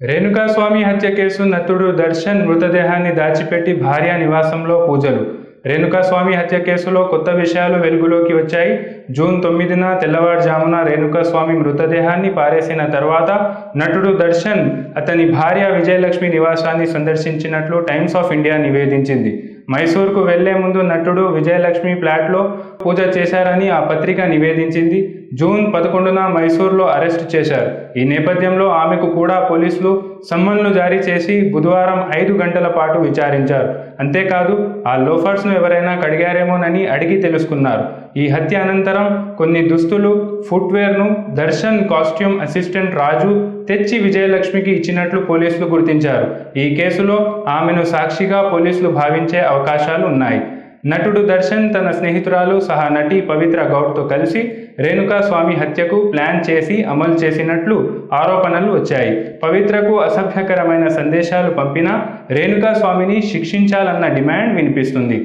రేణుకాస్వామి హత్య కేసు నటుడు దర్శన్ మృతదేహాన్ని దాచిపెట్టి భార్య నివాసంలో పూజలు. రేణుకాస్వామి హత్య కేసులో కొత్త విషయాలు వెలుగులోకి వచ్చాయి. జూన్ తొమ్మిదిన తెల్లవారుజామున రేణుకాస్వామి మృతదేహాన్ని పారేసిన తర్వాత నటుడు దర్శన్ అతని భార్య విజయలక్ష్మి నివాసాన్ని సందర్శించినట్లు టైమ్స్ ఆఫ్ ఇండియా నివేదించింది. మైసూర్కు వెళ్ళే ముందు నటుడు విజయలక్ష్మి ఫ్లాట్లో పూజ చేశారని ఆ పత్రిక నివేదించింది. జూన్ పదకొండున మైసూర్లో అరెస్టు చేశారు. ఈ నేపథ్యంలో ఆమెకు కూడా పోలీసులు సమ్మన్లు జారీ చేసి బుధవారం ఐదు గంటల పాటు విచారించారు. అంతేకాదు ఆ లోఫర్స్ను ఎవరైనా కడిగారేమోనని అడిగి తెలుసుకున్నారు. ఈ హత్య అనంతరం కొన్ని దుస్తులు ఫుట్వేర్ను దర్శన్ కాస్ట్యూమ్ అసిస్టెంట్ రాజు తెచ్చి విజయలక్ష్మికి ఇచ్చినట్లు పోలీసులు గుర్తించారు. ఈ కేసులో ఆమెను సాక్షిగా పోలీసులు భావించే అవకాశాలు ఉన్నాయి. నటుడు దర్శన్ తన స్నేహితురాలు సహా నటి పవిత్ర గౌడ్తో కలిసి రేణుకా స్వామి హత్యకు ప్లాన్ చేసి అమలు చేసినట్లు ఆరోపణలు వచ్చాయి. పవిత్రకు అసభ్యకరమైన సందేశాలు పంపినా రేణుకా స్వామిని శిక్షించాలన్న డిమాండ్ వినిపిస్తుంది.